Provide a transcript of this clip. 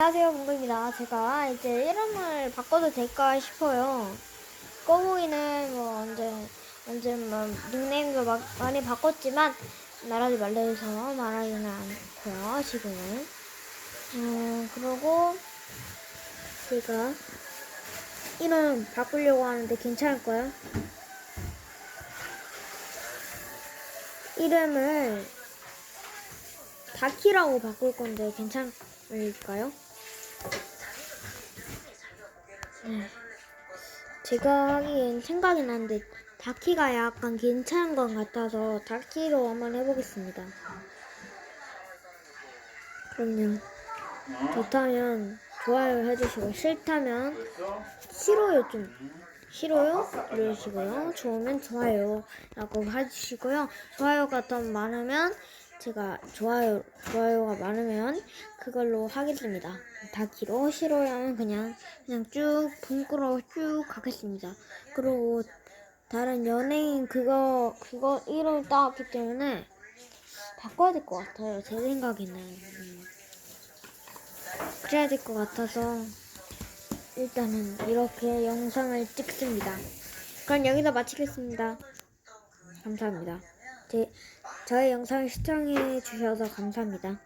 안녕하세요, 봉구입니다. 제가 이제 이름을 바꿔도 될까 싶어요. 꼬부기는 뭐 언제, 언제 뭐 닉네임도 막 많이 바꿨지만 말하지 말래서 말하지는 않고요, 지금은. 음, 그러고 제가 이름 바꾸려고 하는데 괜찮을까요? 이름을 다키라고 바꿀 건데 괜찮을까요? 제가 하기엔 생각이 나는데 다키가 약간 괜찮은 것 같아서 다키로 한번 해보겠습니다. 그럼요. 좋다면 좋아요 해주시고 싫다면 싫어요 좀 싫어요 누르시고요. 좋으면 좋아요 라고 해주시고요. 좋아요가 더 많으면 제가 좋아요 좋아요가 많으면 그걸로 하겠습니다. 다키로 싫어요는 그냥 그냥 쭉 분꾸로 쭉 가겠습니다. 그리고 다른 연예인 그거 그거 이름 따왔기 때문에 바꿔야 될 것 같아요. 제 생각에는 음. 그래야 될 것 같아서 일단은 이렇게 영상을 찍습니다. 그럼 여기서 마치겠습니다. 감사합니다. 제, 저의 영상을 시청해 주셔서 감사합니다.